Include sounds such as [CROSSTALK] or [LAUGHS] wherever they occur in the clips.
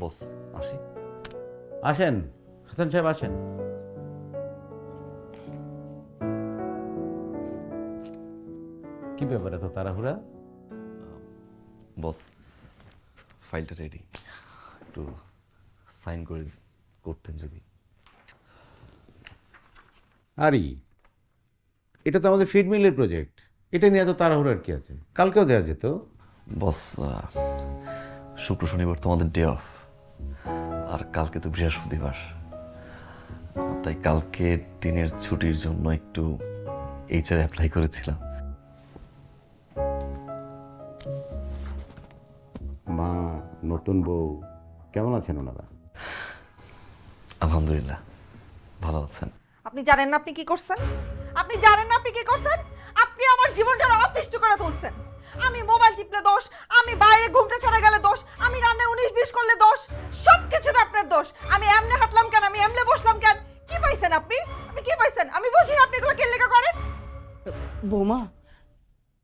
বস আসি। আসেন হাসান সাহেব আসেন। কি ব্যাপার এত তাড়াহুড়া? বস ফাইলটা রেডি একটু সাইন করে করতেন যদি। আরি এটা তো আমাদের ফিড মিলের প্রজেক্ট এটা নিয়ে এত তাড়াহুড়ার কি আছে? কালকেও দেওয়া যেত। বস শুক্র শনিবার তোমাদের ডে অফ আর কালকে তো বৃহস্পতিবার। তাই কালকে দিনের ছুটির জন্য একটু এইচআর অ্যাপ্লাই করেছিলাম। মা নতুন বউ কেমন আছেন ওনারা? আলহামদুলিল্লাহ ভালো আছেন। আপনি জানেন না আপনি কি করছেন? আপনি জানেন না আপনি কি করছেন? আপনি আমার জীবনটা অতিষ্ঠ করে তুলছেন। আমি মোবাইল টিপলে দোষ আমি বাইরে ঘুমটা ছাড়া গেলে দোষ আমি রান্নায় উনিশ, বিশ করলে দোষ সব কিছুতে আপনার দোষ। আমি এমনে হাঁটলাম কেন? আমি এমনে বসলাম কেন? কি পাইছেন আপনি? আপনি কি পাইছেন? আমি বুঝি না আপনি এগুলো কেন লেখা করেন। বৌমা,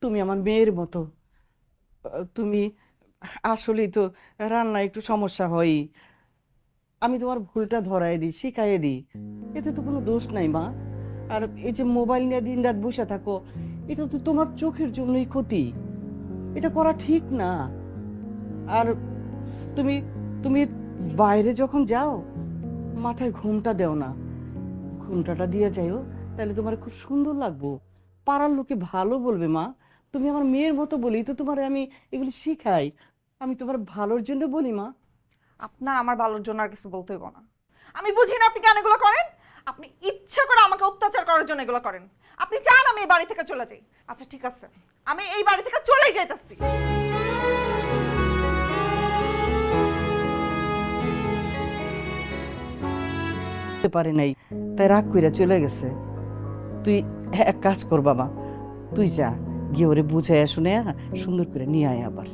তুমি আমার মেয়ের মতো। তুমি আসলেই তো রান্না একটু সমস্যা হয় আমি তোমার ভুলটা ধরাই দিই, শিখাইয়ে দিই। এতে তো কোনো দোষ নাই, মা। আর এই যে মোবাইল নিয়ে দিন রাত বসে থাকো, এটা তো তোমার চোখের জন্যই ক্ষতি। এটা করা ঠিক না। আর তুমি তুমি বাইরে যখন যাও, মাথায় ঘুমটা দেও না। ঘুমটাটা দিয়ে যাইও, তাহলে তোমার খুব সুন্দর লাগবো। পাড়ার লোকে ভালো বলবে, মা। তুমি আমার মেয়ের মতো বলি, তো তোমার আমি এগুলি শিখাই। আমি তোমার ভালোর জন্য বলি, মা। আপনার আমার ভালোর জন্য আর কিছু বলতে হইব না। আমি বুঝি না আপনি কেন এগুলো করেন? আপনি ইচ্ছা করে আমাকে অত্যাচার করার জন্য এগুলো করেন। আপনি চান আমি এই বাড়ি থেকে চলে যাই। আচ্ছা ঠিক আছে। আমি এই বাড়ি থেকে চলেই যাইতেছি। করতে পারে নাই, তাই রাগ কইরা চলে গেছে। তুই এক কাজ কর বাবা, তুই যা, গিয়ে ওরে বুঝাইয়া শুনে সুন্দর করে নিয়ে আয় আবার।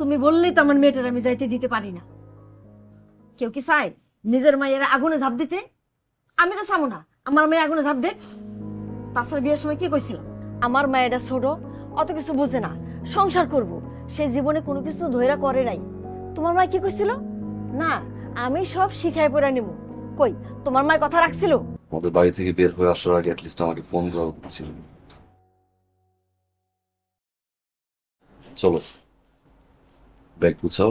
তুমি বললেই তো আমার মেয়েটার আমি যাইতে দিতে পারি না। কেউ কি চাই নিজের মায়ের আগুনে ঝাঁপ দিতে? আমি তো চাবো না, আমার মেয়ে আগুনে ঝাঁপ দে তাছাড়া বিয়ের সময় কি কইছিলাম আমার মায়েরা ছোট, অত কিছু বোঝে না, সংসার করব, সে জীবনে কোনো কিছু ধৈরা করে নাই। তোমার মা কি কইছিল? না, আমি সব শিখাই পড়া নিব কই? তোমার মায়ের কথা রাখছিল? আমাদের বাড়ি থেকে বের হয়ে আসার আগে অ্যাটলিস্ট আমাকে ফোন করা উচিত ছিল। চলো। ব্যাগ গুছাও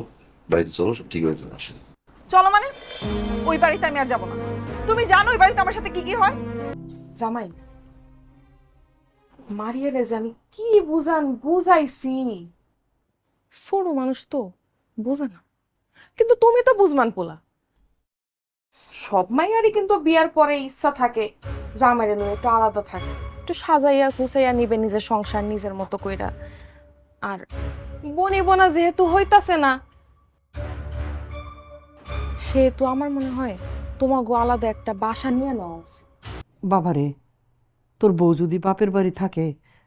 বাইরে চলো সব ঠিক হয়ে যাবে আসে। চলো মানে? ওই বাড়িতে আমি আর যাব না। তুমি জানো ওই বাড়িতে আমার সাথে কি কি হয়? জামাই মারিয়ারে যে আমি কি বুঝান বুঝাইছি। ছোট মানুষ তো বোঝে না। কিন্তু তুমি তো বুঝমান পোলা। সব মাইয়ারই কিন্তু বিয়ার পরে ইচ্ছা থাকে জামাইরে নিয়ে একটু আলাদা থাকে। একটু সাজাইয়া গুছাইয়া নিবে নিজের সংসার নিজের মতো কইরা। আর বনি বোনা যেহেতু হইতাছে না সেহেতু আমার মনে হয় তোমাকে আলাদা একটা বাসা নিয়ে নেওয়া উচিত। বাবারে তোর বউ যদি বাপের বাড়ি থাকে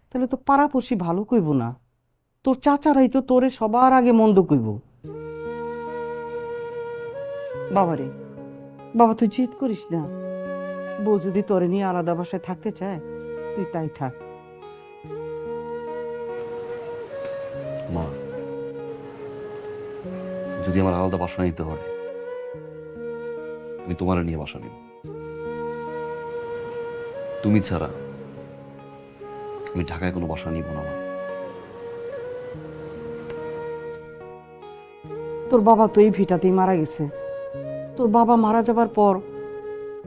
তাহলে তো পাড়াপড়শি ভালো কইব না। তোর চাচারাই তো তোরে সবার আগে মন্দ কইব। বাবারে বাবা তুই জিদ করিস না। বউ যদি তোরে নিয়ে আলাদা বাসায় থাকতে চায় তুই তাই থাক। মা যদি আমার আলাদা বাসা নিতে হয় আমি তোমার নিয়ে বাসা নিব। তুমি ছাড়া আমি ঢাকায় কোনো বাসা নিব না মা। তোর বাবা তো এই ভিটাতেই মারা গেছে। তোর বাবা মারা যাবার পর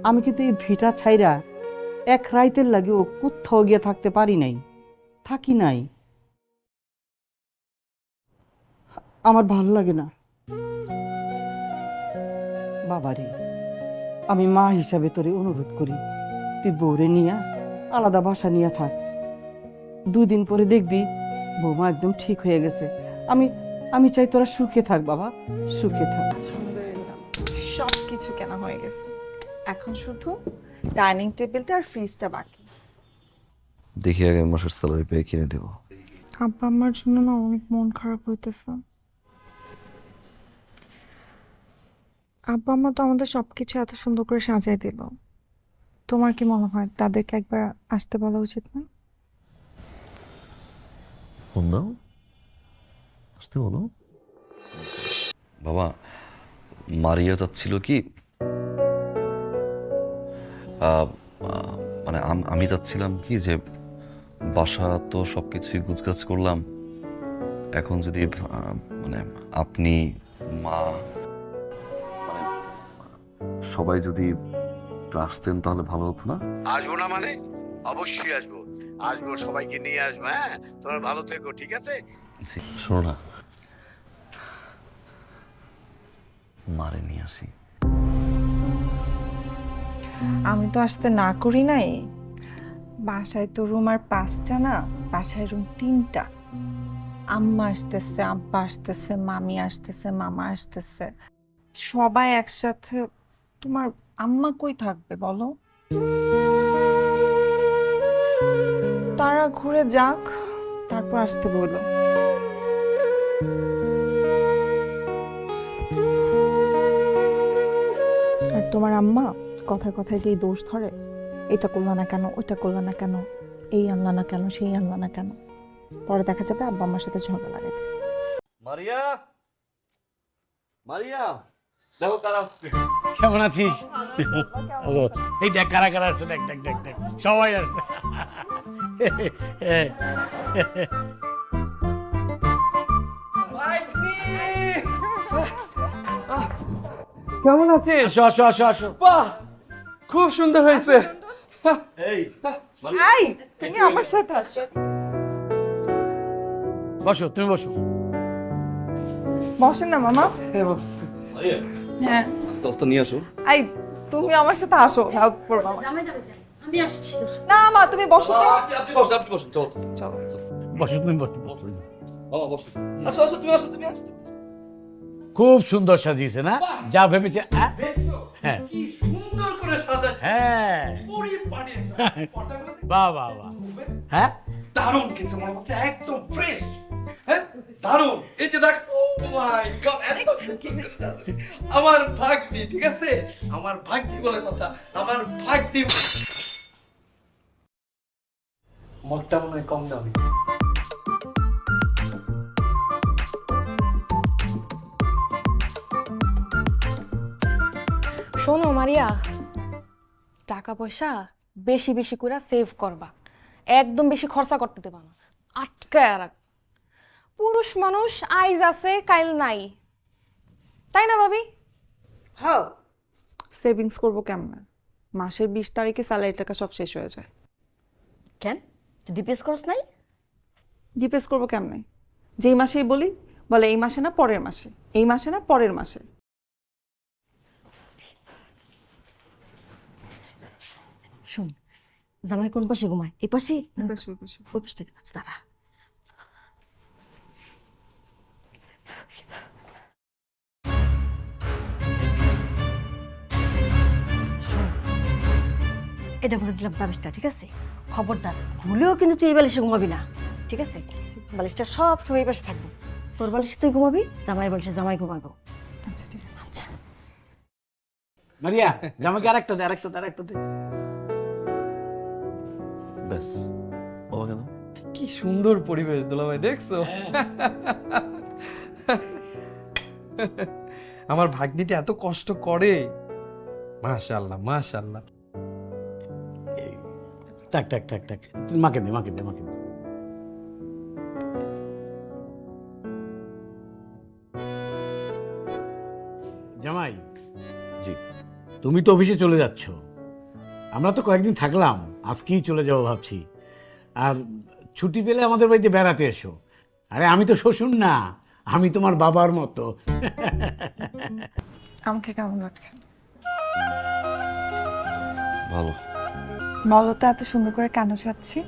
আমি কিন্তু এই ভিটা ছাইরা এক রাইতের লাগেও কোথাও গিয়ে থাকতে পারি নাই, থাকি নাই। আমার ভালো লাগে না। বাবারে, আমি মা হিসাবে তোরে অনুরোধ করি, তুই বউরে নিয়া, আলাদা বাসা নিয়ে থাক। দুই দিন পরে দেখবি বৌমা একদম ঠিক হয়ে গেছে। আমি আমি চাই তোরা সুখে থাক বাবা, সুখে থাক। সব কিছু কেনা হয়ে গেছে? এখন শুধু ডাইনিং টেবিলটা আর ফ্রিজটা বাকি। দেখি আগে মাসের স্যালারি পেয়ে কিনে দেবো। আব্বা আমার জন্য না অনেক মন খারাপ হইতেছে। আব্বা আম্মা তো আমাদের সবকিছু এত সুন্দর করে সাজাই দিল। তোমার কি মনে হয় তাদেরকে একবার আসতে বলা উচিত না? আসতে বলো। বাবা মারিয়া চাচ্ছিল কি? মানে আমি চাচ্ছিলাম কি যে বাসা তো সব কিছুই গুছগাছ করলাম। এখন যদি মানে আপনি মা মানে সবাই যদি আসতেন তাহলে ভালো হতো না? আসব না মানে? অবশ্যই আসব। আসব সবাইকে নিয়ে আসব হ্যাঁ? তোমরা ভালো থেকো ঠিক আছে? শোনো না। মারে নিয়ে আসি। আমি তো আসতে না করি নাই। বাসায় তো রুম আর পাঁচটা না, বাসায় রুম তিনটা। আম্মা আসতেছে, আব্বা আসতেছে, মামি আসতেছে, মামা আসতেছে। সবাই একসাথে, তোমার আম্মা কই থাকবে বলো? তারা ঘুরে যাক, তারপর আসতে বলো। তোমার আম্মা কথায় কথায় যেই দোষ ধরে এটা করল না কেন ওইটা করল না কেন এই আনলা না কেন সেই আনলা না কেন? পরে দেখা যাবে আব্বা আমার সাথে ঝগড়া লাগাইতেছে। মারিয়া? মারিয়া? দেখো তারা কেমন আছিস? এই দেখ কারা কারা আসছে? দেখ দেখ দেখ দেখ। সবাই আসছে। [LAUGHS] কেমন আছিস? আসো আসো আসো আসো। বাহ খুব সুন্দর হয়েছে। এই আই তুমি আমার সাথে আসো বসো তুমি বসো। বসেন না মামা। হ্যাঁ, বস। হ্যাঁ। আস্তে আস্তে নিয়ে আসো। আই তুমি আমার সাথে আসো হেল্প করো যাবে আমি আসছি। না মা তুমি বসো তো। আপনি বসেন আপনি বসেন চল। চলো। বসো তুমি বসো বসো। মামা বসেন আসো আসো তুমি আসো তুমি আসো। খুব সুন্দর সাজিয়েছে না? যা ভেবেছে হ্যাঁ? হ্যাঁ। হ্যাঁ। বাহ বাহ বাহ। হ্যাঁ? দারুণ মনে হচ্ছে একদম ফ্রেশ হ্যাঁ? দারুণ। এই যে দেখ Oh। আমার ভাগ্নি ঠিক আছে? আমার ভাগ্নি বলে কথা আমার ভাগ্নি মগটা মনে হয় কম দামি। শোনো মারিয়া টাকা পয়সা বেশি বেশি করে সেভ করবা। একদম বেশি খরচা করতে দেবা না। আটকায় রাখ। পুরুষ মানুষ আইজ আছে কাইল নাই। তাই না ভাবি? হ্যাঁ সেভিংস করব কেমন? মাসের বিশ তারিখে স্যালারি টাকা সব শেষ হয়ে যায়। কেন? তুই ডিপিএস করস নাই? জিপিএস করব কেমনে? যেই মাসেই বলি বলে এই মাসে না পরের মাসে? এই মাসে না পরের মাসে শোন জামাই কোন পাশে ঘুমায়? এই পাশে। ওই পাশে থেকে পাচ্ছে তারা এটা বলে দিলাম বালিশটা ঠিক আছে? খবরদার ভুলেও কিন্তু তুই এই বালিশে ঘুমাবি না ঠিক আছে? বালিশটা সব সময় এই পাশে থাকব। তোর বালিশে তুই ঘুমাবি জামাই বালিশে জামাই ঘুমাবো। আচ্ছা ঠিক আছে। আচ্ছা। মারিয়া জামাকে আরেকটা দে আরেকটা দে আরেকটা দে। ব্যাস। বাবা কেন? কি সুন্দর পরিবেশ দুলাভাই দেখছ? আমার ভাগ্নিটা এত কষ্ট করে। মাশাল্লাহ মাশাল্লাহ টাক টাক টাক টাক মাকে দে মাকে দে মাকে দে। জামাই জি। তুমি তো অফিসে চলে যাচ্ছ। আমরা তো কয়েকদিন থাকলাম। আজকেই চলে যাব ভাবছি। আর ছুটি পেলে আমাদের বাড়িতে বেড়াতে এসো। আরে আমি তো শ্বশুর না আমি তোমার বাবার মতো। আমাকে কেমন লাগছে? ভালো। বলো তো এত সুন্দর করে কেন সাজছি?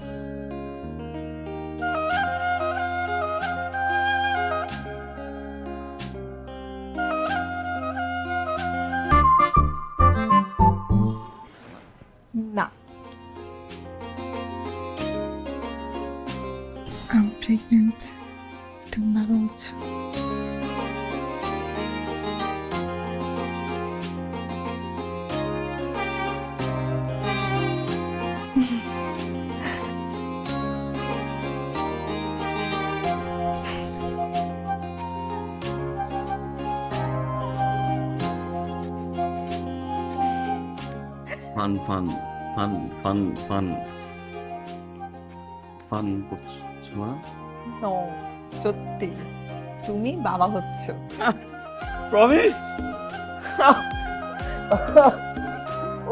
Fun fun fun fun fun. Fun করছ না সত্যি। তুমি বাবা হচ্ছ। প্রমিস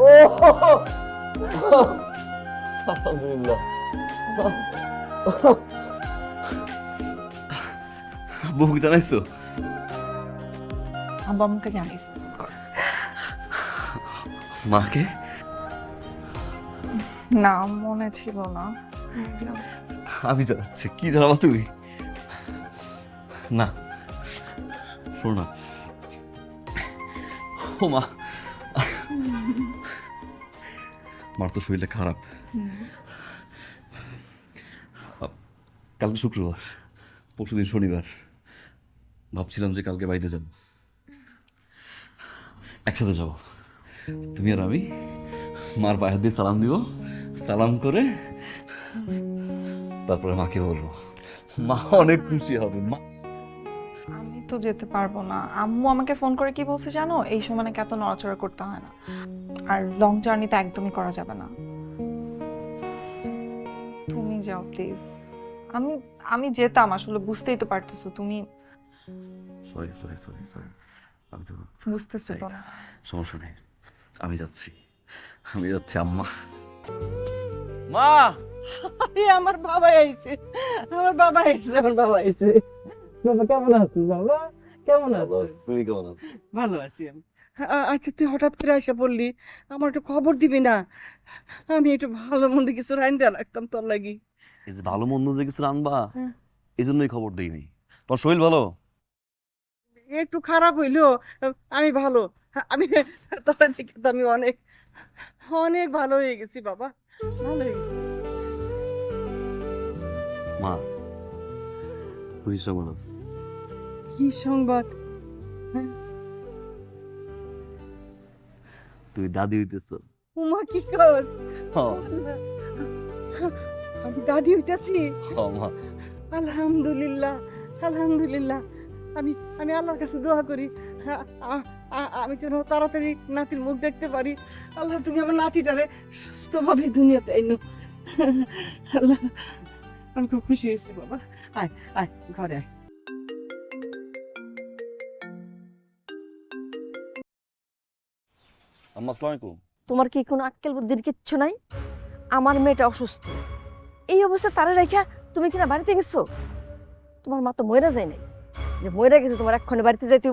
ও! আলহামদুলিল্লাহ। বউ জানাইছো? আব্বা আমাকে জানিস মাকে? না, মনে ছিল না। আমি জানাচ্ছি, কি জানাব তুমি? না, শোনো ও মা। মার তো শরীরটা খারাপ। কালকে শুক্রবার পরশুদিন শনিবার। ভাবছিলাম যে কালকে বাড়িতে যাব। একসাথে যাব। তুমি আর আমি মার পায়ে হাত দিয়ে সালাম দিব। সালাম করে তারপরে মাকে বলব মা অনেক খুশি হবে মা। আমি তো যেতে পারব না। আম্মু আমাকে ফোন করে কি বলছে জানো? এই সময় নাকি এত নড়াচড়া করতে হয় না। আর লং জার্নি তো একদমই করা যাবে না। তুমি যাও প্লিজ আমি আমি যেতাম আসলে বুঝতেই তো পারতেছো তুমি সরি সরি সরি সরি আমি তো বুঝতেছো তো সমস্যা নেই। আমি যাচ্ছি। আমি যাচ্ছি আম্মা। মা! আরে আমার বাবা আইছে আমার বাবা আইছে আমার বাবা আইছে বাবা কেমন আছিস বাবা? কেমন আছিস? তুমি কেমন আছো? ভালো আছি আমি। আচ্ছা তুই হঠাৎ করে এসে পড়লি আমার একটু খবর দিবি না? আমি একটু ভালো মন্দ কিছু লাগতাম তোর লাগি। এই যে ভালো মন্দ যে কিছু রানবা হ্যাঁ। এই জন্যই খবর দিইনি। তোমার শরীর ভালো? একটু খারাপ হইল আমি ভালো। আমি তোর তো আমি অনেক অনেক ভালো হয়ে গেছি বাবা। ভালো হয়ে গেছি মা তুই আছো কি সংবাদ? তুই দাদি হইতেছ। উমা কি কস? হ্যাঁ আমি দাদি হইতাছি। হ্যাঁ, আলহামদুলিল্লাহ আলহামদুলিল্লাহ। আমি আমি আল্লাহর কাছে দোয়া করি। আমি যেন তাড়াতাড়ি নাতির মুখ দেখতে পারি। আল্লাহ তুমি আমার নাতিটারে সুস্থভাবে দুনিয়াতে আইনো। আল্লাহ আমি খুব খুশি হয়েছি বাবা। আয় আয় ঘরে আয়। তোমার কি কোনো আক্কেল বুদ্ধির কিচ্ছু নাই? আমার মেয়েটা অসুস্থ। এই অবস্থা তারা রেখা তুমি কিনা বাড়িতে গেছো? তোমার মা তো ময়রা যায় নাই। যে ময়রা গেছে তোমার এক্ষণে বাড়িতে যাইতে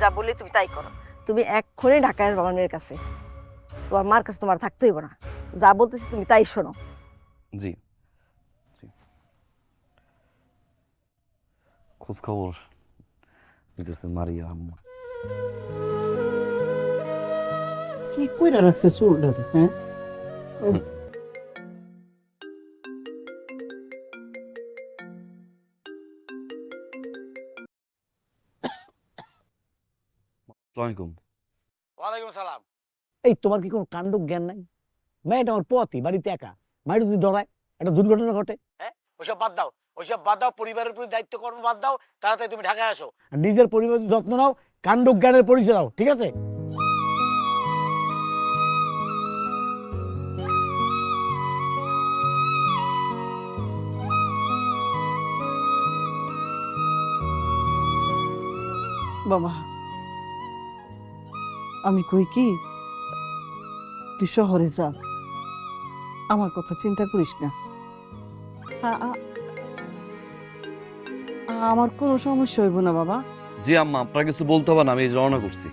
যা বলি তুমি তাই করো। তুমি এক্ষণে ঢাকায় বাবার মেয়ের কাছে। তোমার মার কাছে তোমার থাকতে হইব না। যা বলতেছি তুমি তাই শোনো। জি। খোঁজ খবর নিতেছে মারিয়া আম্মা। কি কইরা রাখছে চুলটা হ্যাঁ? আলাইকুম। ওয়ালাইকুম সালাম এই তোমার কি কোনো কাণ্ড জ্ঞান নাই? মেয়েটা আমার পথই বাড়িতে একা। মায়ের যদি ডরায় একটা দুর্ঘটনা ঘটে। হ্যাঁ ওইসব বাদ দাও ওইসব বাদ দাও পরিবারের প্রতি দায়িত্ব কর্ম বাদ দাও তাড়াতাড়ি তুমি ঢাকায় আসো। নিজের পরিবারের যত্ন নাও কাণ্ড জ্ঞানের পরিচয় দাও ঠিক আছে? বাবা আমি কই কি? তুই শহরে যা। আমার কথা চিন্তা করিস না। আমার কোনো সমস্যা হইব না, বাবা। জি আম্মা, আপনার কিছু বলতে হবে না, আমি রওনা করছি।